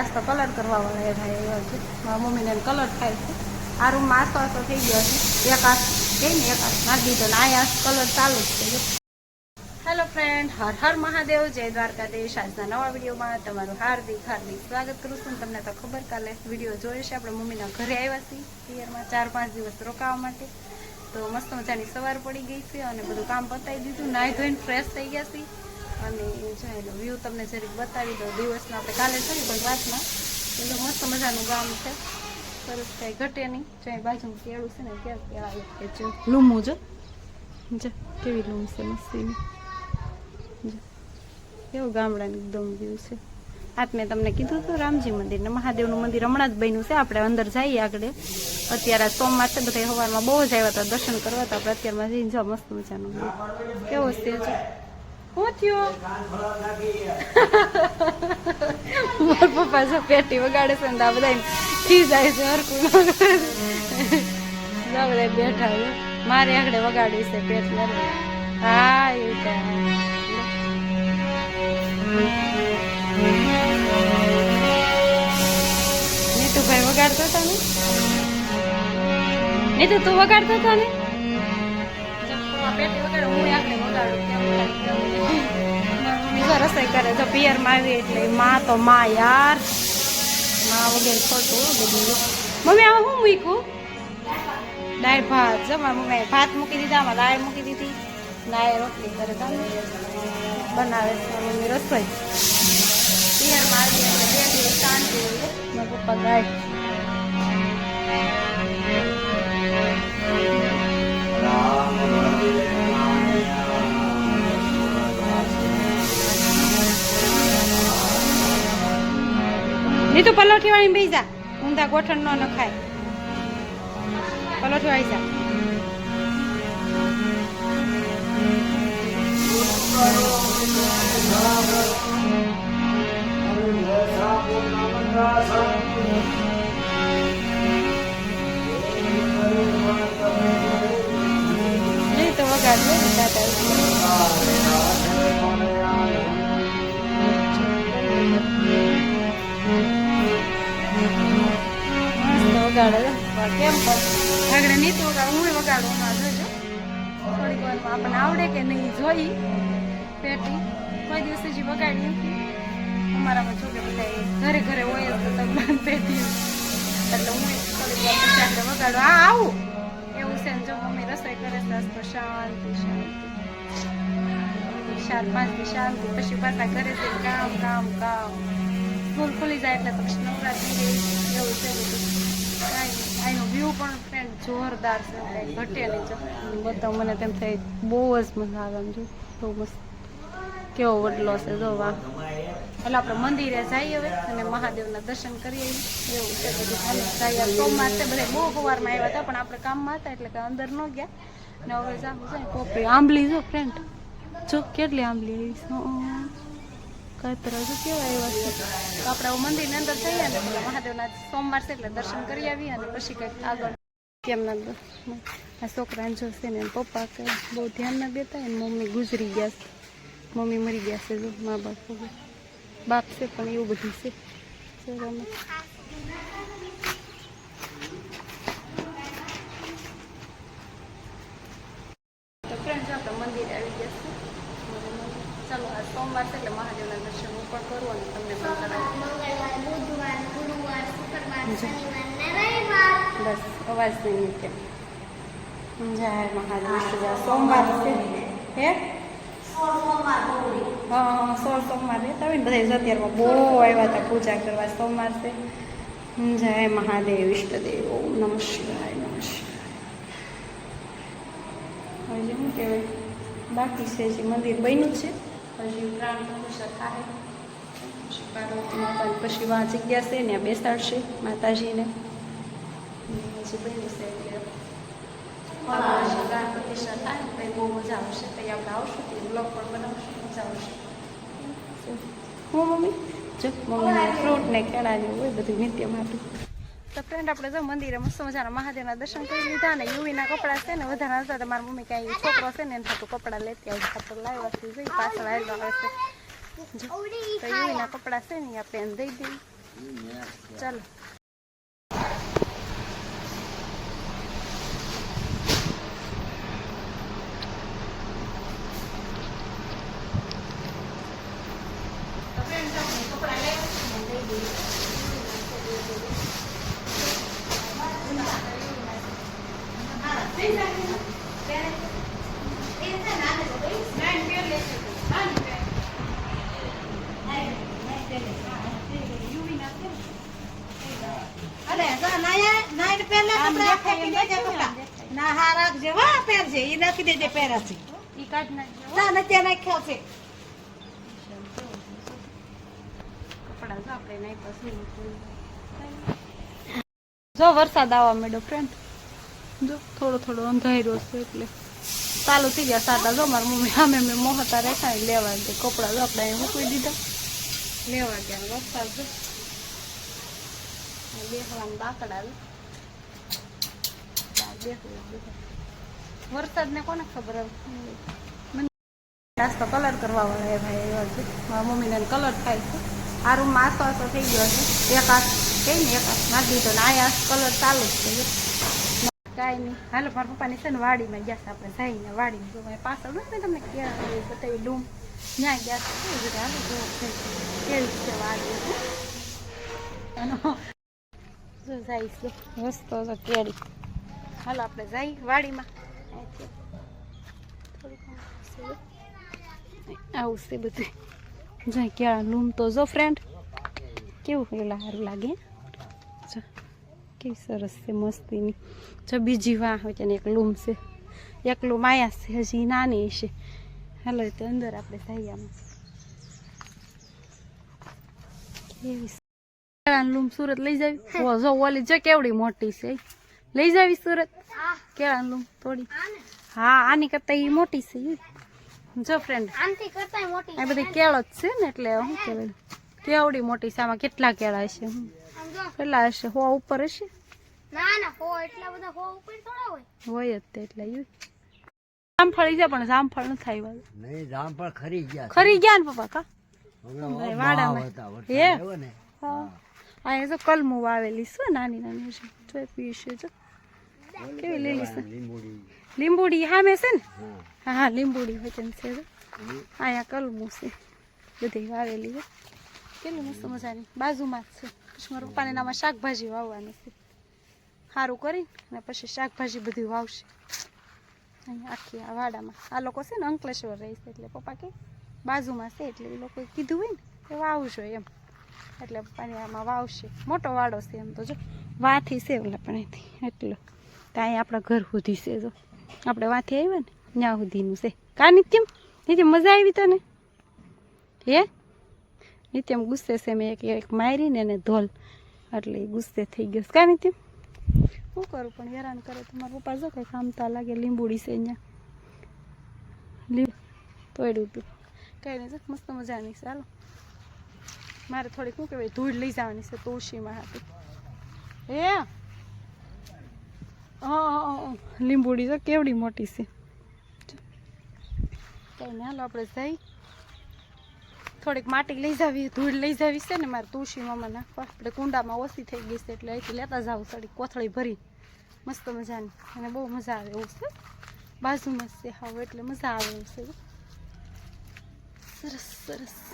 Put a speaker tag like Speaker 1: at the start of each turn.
Speaker 1: આજ તો કલર કરવા એ ભાઈ એવા છે. મારા મમ્મીને કલર થાય છે. આ રૂમમાં આસો આસો થઈ ગયો છે. એક આસ કહીને એક આસ નાખી દીધો ને આ કલર ચાલુ જ છે. Hello friend Har Har Mahadev, Jai Dwarkadhish. આજના નવા વિડીયોમાં તમારું હાર્દિક હાર્દિક સ્વાગત કરું છું. તમને તો ખબર કાલે વીડિયો જોયો છે. આપણે મમ્મીના ઘરે આવ્યા છીએ. પિયરમાં ચાર પાંચ દિવસ રોકાવા માટે. તો મસ્ત મજાની સવાર પડી ગઈ છે અને બધું કામ પતાવી દીધું. નાહી ધોઈને ફ્રેશ થઈ ગયા છીએ. અને એનો વ્યૂ તમને જરીક બતાવી દો દિવસનો આપણે કાલે છે પણ રાતમાં એટલે મસ્ત મજાનું ગામ છે. સરસ કાંઈ ઘટે નહીં. જો બાજુમાં કેળું છે ને ક્યાં આવે કે જો, લૂમું જો. જો, કેવી લૂમ છે, મસ્તીની. જો, કેવું ગામડાનું એકદમ વ્યૂ છે. આજ મેં તમને કીધું હતું રામજી મંદિર ને મહાદેવનું મંદિર હમણાં જ બન્યું છે. આપણે અંદર જઈએ આગળ. અત્યારે સોમવાર છે બધા સવારમાં બહુ જ આવ્યા હતા, દર્શન કરવા હતા આપણે અત્યારમાં જઈને જો મસ્ત મજાનું. કેવો છે શું થયું મારા પપ્પા છે પેટી વગાડે છે ને આ બધા ખી જાય છે હરકું જો બેઠા છે. મારે આગળ વગાડવી છે પેટ અરે હા એ નીતુભાઈ વગાડતો હતા ને? નીતુ તું વગાડતો હતો ને? પેટી વગાડે હું આગળ વગાડું. રસોઈ કરે તો પિયરમાં આવી એટલે માં તો માં યાર. માં વગેરે ખોટું બધું. મમ્મી, આમાં શું મૂક્યું? દાળ ભાત. જો મારી મમ્મી ભાત મૂકી દીધા, આમાં દાળ મૂકી દીધી. દાળ રોટલી કરે તો બનાવે છે મમ્મી રસોઈ. પિયરમાં આવી એટલે બે દિવસ શાંતિ મારા પપ્પા ગાય. નહીં તો પલોઠી વાળી બેસી જા. ઊંધા ગોઠણ ન નખાય પલોઠી વાળી જા. તો વગાડજો નહીં તો વગાડું હું વગાડું હમણાં થોડીક વારમાં આપણને આવડે કે નહીં જોઈ પેટી કોઈ દિવસ હજી વગાડી અમારામાં જો બધા ઘરે ઘરે હોય તો તબલા પેટી એટલે હું થોડીક વાર હા આવું એવું છે જો મમ્મી રસોઈ કરે તો શાંતિ શાંતિ ચાર પાંચ શાંતિ પછી પાછા ઘરે કામ કામ કામ સ્કૂલ ખુલી જાય એટલે પછી નવરાત્રી એવું છે કાંઈ અહીંનો વ્યૂ પણ ફ્રેન્ડ જોરદાર છે કાંઈ ઘટે નહીં જો. બધા મને તેમ થાય બહુ જ મજા આવે એમ જો. બહુ મસ્ત. કેવો વડલો છે જો વાહ. એટલે આપણે મંદિરે જઈએ હવે અને મહાદેવના દર્શન કરીએ. એવું છે બધું. હાલે જઈએ સોમવાર છે બધા બહુ સવારમાં આવ્યા હતા પણ આપણે કામમાં હતા એટલે કે અંદર ન ગયા. ને હવે જાવું છે કોપરી આંબલી જો ફ્રેન્ડ જો કેટલી આંબલી કાતરા જો કેવા એવા છે તો આપણે મંદિરની અંદર જઈએ ને મહાદેવના સોમવાર છે એટલે દર્શન કરી આવીએ અને પછી કંઈક આગળ. કેમના આ છોકરાને જોશે ને પપ્પા કે બહુ ધ્યાન ના દેતા હોય ને, મમ્મી ગુજરી ગયા છે. મમ્મી મરી ગયા છે મા બાપ બાપ છે પણ એવું બધું છે ચલો અમે. તો ફ્રેન્ડ્સ આપણે મંદિરે આવી ગયા છે ચાલો આ સોમવાર છે એટલે મહાદેવના દર્શન હું પણ કરું અને તમને પણ કરાવું. બસ અવાજ નહીં નીકળે જય મહાદેવ સોમવાર છે. હે? હા સોળ સોમવાર રહેતા હોય ને બધા અત્યારમાં બહુ આવ્યા હતા પૂજા કરવા. સોમવાર છે. જય મહાદેવ ઈષ્ટદેવ ઓમ નમઃ શિવાય નમઃ શિવાય. હજી શું કહેવાય? બાકી છે મંદિર બન્યું છે. હજી ઉત્તરાયણ પ્રતિષ્ઠા થાય. પછી પાર્વતી માતા, પછી વાં જગ્યા છે ને બેસાડશે માતાજીને. પછી બની છે એટલે પ્રતિષ્ઠા થાય. ને બહુ મજા આવશે. તો આપણે આવશું તે બ્લોગ પણ બનાવશું, મજા આવશે. હું મમ્મી. જો મમ્મી ફ્રૂટ ને કેળા જેવું હોય બધું નિત્ય માટે તો ફ્રેન્ડ આપણે જો મંદિરે મસ્ત મજાના મહાદેવના દર્શન કરી લીધા ને યુવીના કપડાં છે ને વધારે હતા મારી મમ્મી કાંઈ છોકરો છે ને એને થતું કપડાં લેતી આવી ખાતર લાવ્યા છે, જોઈ પાછળ આવેલો આવે છે. તો યુવીના કપડાં છે ને આપણે એને દઈ દઈએ. ચાલો
Speaker 2: અરે જો નાયા નાઈને પહેલા કપડાં ફેંકી દેજે કપડાં. ના હા રાખજે હો પહેરજે ઈ નાખી દેજે પહેરાથી ના નથી નાખ્યો છે
Speaker 1: જો વરસાદ આવવા મેડો ફ્રેન્ડ જો, થોડો થોડો અંધાર્યો છે એટલે ચાલુ થઈ ગયા સાટા જો મારા મમ્મી સામે મેં મોહતા રેખા લેવા દે. કપડા જો આપણે મૂકી દીધા. લેવા ગયા વરસાદ જો. બેસવાનું બાકડા વરસાદ ને કોને ખબર નાસ્તો કલર કરવા વાળા ભાઈ એવા છે. મારા મમ્મીને કલર થાય છે. આ રૂમમાં આસો આસો થઈ ગયો છે. એક આસ કઈ ને એક આસ નાખી દીધો ને આ કલર ચાલુ જ છે. કાંઈ નહીં. હાલો, મારા પપ્પાની છે ને વાડીમાં ગયા છે આપણે જઈને વાડીમાં. જો અહીં પાછળ નથી તમને ક્યાં બતાવી લૂમ ત્યાં ગયા છે. હાલો, જો છે. કેવી છે વાડી એનો જો જાય છે. રસ્તો તો કેળી હાલો, આપણે જઈ વાડીમાં. આવું છે બધું. જાય ક્યાં? લૂમ તો જો ફ્રેન્ડ કેવું પેલા સારું લાગે? કેવી સરસ છે મસ્તીની. જો બીજી વાહ હોય તેને એકલું એક લૂમ છે. એક લૂમ આયા છે હજી નાની છે. હાલો તો અંદર આપણે જઈએ આમાં. લૂમ સુરત લઈ જાવી? જો ઓલી જો કેવડી મોટી છે. લઈ જાવી સુરત? કેળાની લૂમ થોડી. હા આની કરતા એ મોટી છે. જો ફ્રેન્ડ આ બધી કેળો જ છે ને એટલે શું કહેવાય કેવડી મોટી છે આમાં કેટલા કેળા
Speaker 3: જો
Speaker 1: કેટલા હશે હો ઉપર હશે?
Speaker 3: ના ના હો એટલા બધા હો ઉપર થોડા હોય.
Speaker 1: હોય જ તે એટલે. જામફળ છે પણ જામફળ ન થાય
Speaker 4: નહીં જામફળ ખરી ગયા
Speaker 1: ખરી ગયા ને પપ્પા કા? વાડામાં. હે? અહીંયા જો કલમું વાવેલી છે નાની નાની છે જોઈ પીશે જો. કેવી લીલી છે?
Speaker 4: લીંબુડી
Speaker 1: હામે સામે છે ને?
Speaker 4: હા.
Speaker 1: હા હા લીંબુડી હોય છે અહીંયા કલમું છે. બધી વાવેલી છે. કેટલી મસ્ત મજાની. બાજુમાં જ છે. પછી મારા પપ્પાને નામાં શાકભાજી વાવવાની છે. સારું કરી અને પછી શાકભાજી બધું વાવશે. અહીંયા આખી આ વાડામાં. આ લોકો છે ને અંકલેશ્વર રહે છે એટલે પપ્પા કે બાજુમાં છે એટલે એ લોકોએ કીધું હોય ને એ વાવજો એમ. એટલે પપ્પાને આમાં વાવશે. મોટો વાડો છે એમ તો જો. વાથી છે ઓલા પણ અહીંથી એટલો. તો અહીંયા આપણા ઘર સુધી છે જો. આપણે વાથી આવ્યા ને, ત્યાં સુધીનું છે. કા નિત્યમ? નિત્યમ, મજા આવી તને? હે? નિત્યમ ગુસ્સે છે મેં એક એક મારીને એને ધોલ. એટલે ગુસ્સે થઈ ગયો કા નિત્યમ? શું કરું પણ હેરાન કરે તમારા પપ્પા જો કંઈ કામતા લાગે, લીંબુડી છે અહીંયા લીંબ તોડ્યું હતું. કંઈ નહીં મસ્ત મજાની હાલો. મારે થોડીક શું કહેવાય, ધૂળ લઈ જવાની છે તુલસીમાં હતી હા? લીંબુડી તો કેવડી મોટી છે. કંઈ ને હાલો, આપણે જઈ. થોડીક માટી લઈ જાવી, ધૂળ લઈ જાવી છે ને મારે તુલસી મામા નાખવા. આપણે કુંડામાં ઓછી થઈ ગઈ છે એટલે અહીંથી લેતા જાવ, થોડીક કોથળી ભરી. મસ્ત મજાની. અને બહુ મજા આવે એવું છે. બાજુમાં છે હાવ, એટલે મજા આવે એવું છે. સરસ સરસ.